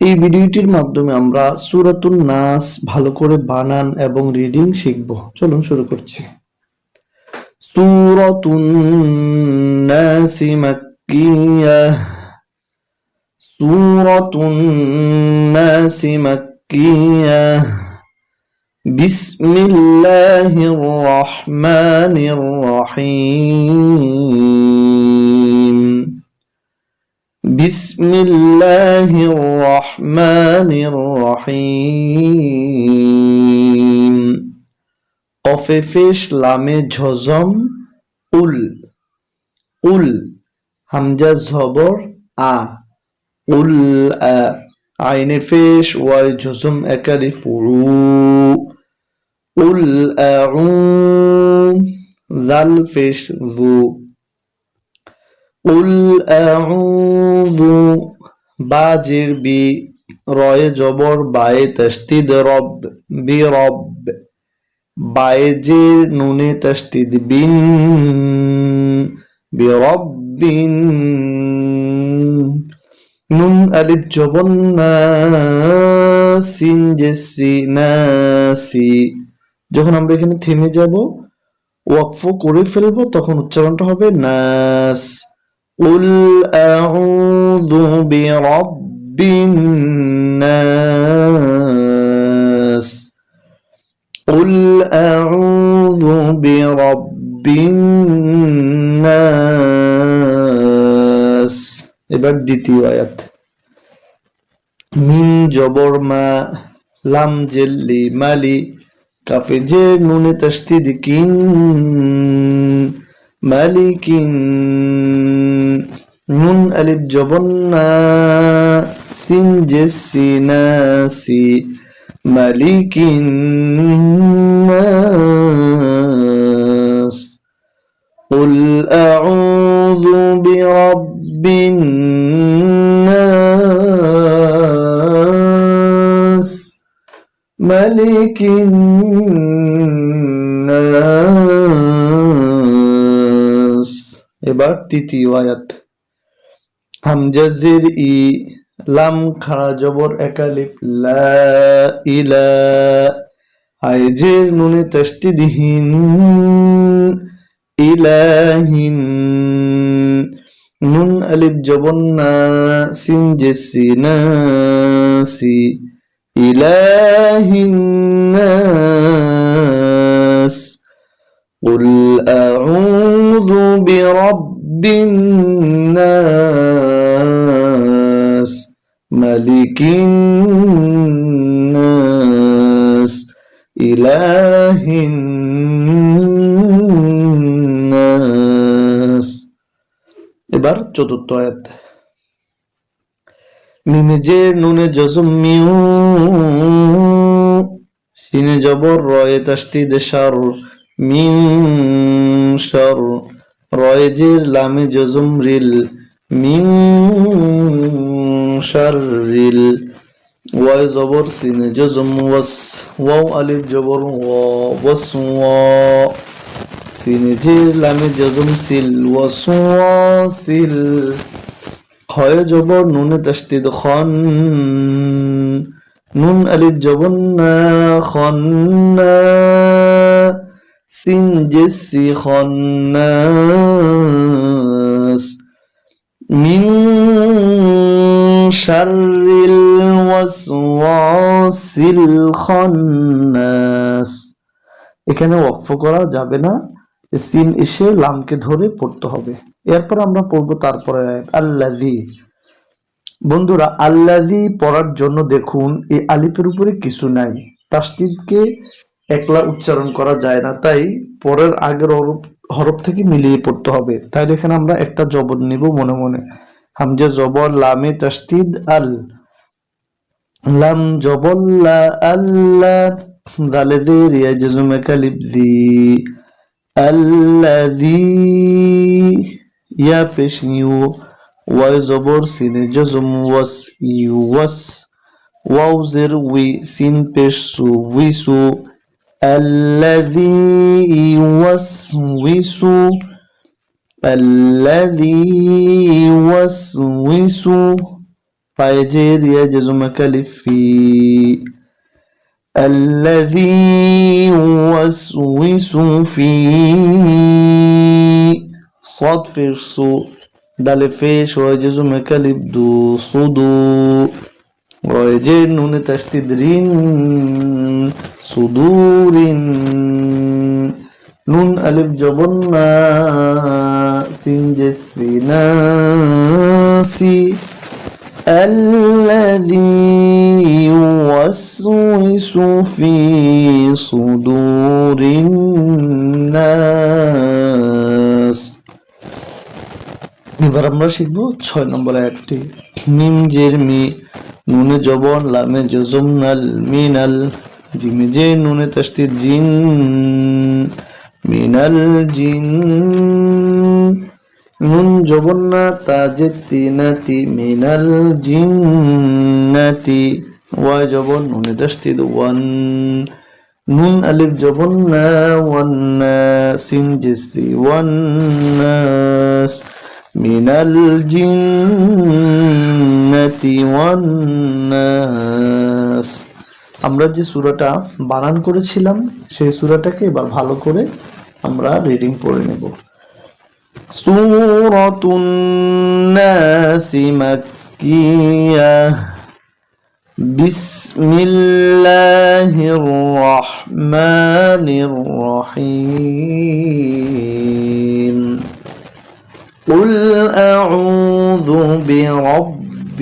এই ভিডিওটির মাধ্যমে আমরা সুরাতুন নাস ভালো করে বানান এবং রিডিং শিখব। চলুন শুরু করছি। সুরাতুন নাস মাক্কিয়া। সুরাতুন নাস মাক্কিয়া। বিসমিল্লাহির রহমানির রহিম। بسم الله الرحمن الرحيم قف فيش لام جزم উল উল হামজা জবর আ উল আ আইনে ফেশ ওয়াই জজম একালি ফুরু উল আউ জাল ফেশ যু উল আউযু বাজির বি রয়ে জবর বায়ে তস্তিদ রব বি রব বায়ে জির নুনে তস্তিদ বিন বি রব বিন। নুন আলিফ জবন সিন জেসি নাসি যখন আমরা এখানে থেমে যাব, ওয়াকফ করে ফেলব, তখন উচ্চারণটা হবে নাস। قل أعوذ برب الناس قل أعوذ برب الناس এবার দ্বিতীয় আয়াত মিন জবর মা লাম জেল্লি মালি কাফে যে নুনে তস্তিদ কিন মালিকিন নুন আলিফ জবন্না সিন জেসি নাসি মালিকিন নাস قل أعوذ برب الناس ملك الناس এবার তৃতীয় আয়াত হামজাজির ই লাম খাড়া জবর একালিফ লা ইলা আইজের নুনে তস্তিদিহিন ইলাহিন নুন আলিফ জবর না সিন জেসি নাসি ইলাহিন নাস قل أعوذ برب الناس ملك الناس إله الناس এবার চতুর্থ আয়াত মিমে যে নুনে জজম মিউ সিনে জবর রয়ে তাস্তিদ শার মিন শার রয়ে জের লামে জজম রিল মিন শাররিল, ওয়াই জবর সিনে জজম ওয়াস, ওয়াও আলিফ জবর ওয়া, ওয়াস ওয়া, সিনে জের লামে জজম সিল, ওয়াস ওয়া সিল। খয় জবর নুনে তাসদিদ খন, নুন আলিফ জবর না খন্না সিন জেসি খন্নাস মিন শাররিল ওয়াসওয়াসিল খন্নাস। এখানে ওয়াকফ করা যাবে না সিন এসে লামকে ধরে পড়তে হবে। এরপর আমরা পড়ব তারপরে আল্লাদি বন্ধুরা আল্লাদি পড়ার জন্য দেখুন, এই আলিফের উপরে কিছু নাই। তাসদিদকে একলা উচ্চারণ করা যায় না, তাই পরের আগের হরফ থেকে মিলিয়ে পড়তে হবে। তাই এখানে আমরা একটা জবর নিব মনে মনে। হামজা জবর, লামে তাসদিদ আল। লাম জবল্লা আল্লাহ দালে দে রিয়া জজুমে কালিব দি আল্লাযী ইয়া পেশ নিউ ওয়াই জবর, সিনে জজম, ওয়াস ইউ, ওয়াস। ওয়াও জের, উই, সিন, পেশ, সু উইসু الذي يوسوس الذي يوسوس. Pai de Iria de Zuma Califi Alladhi wasu fi Sot fir su Dali fish wa de Zuma Calif do Sudu Wa de Nune Tastidrin رين صدور نون ألف جبنا سين جسناسي الذي يوسوس في صدور الناس এবার আমরা শিখবো ছয় নম্বর আয়াতটি মিম জের মি নুনে জবন লামে জজম নাল মিনাল জিমে জে নুনে তাস্তির জিন, মিনাল জিন। নুন জবন্না তাজে তিনাতি মিনাল জিন্নাতি। ওয়াই জবন নুনে তাস্তিদ ওয়ান নুন আলিফ জবন্না ওয়ান্না, সিন জেসি ওয়ান্নাস। মিনাল জিন্নাতি ওয়ান্নাস। আমরা যে সূরাটা বানান করেছিলাম সেই সূরাটাকে এবার ভালো করে আমরা রিডিং পড়ে নেব سورة الناس مكية بسم الله الرحمن الرحيم قل أعوذ برب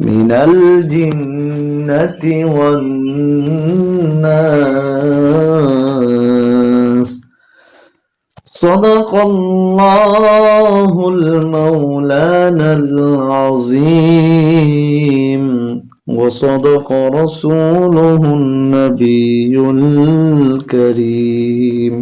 من الجنة والناس. صدق الله المولانا العظيم. وصدق رسوله النبي الكريم.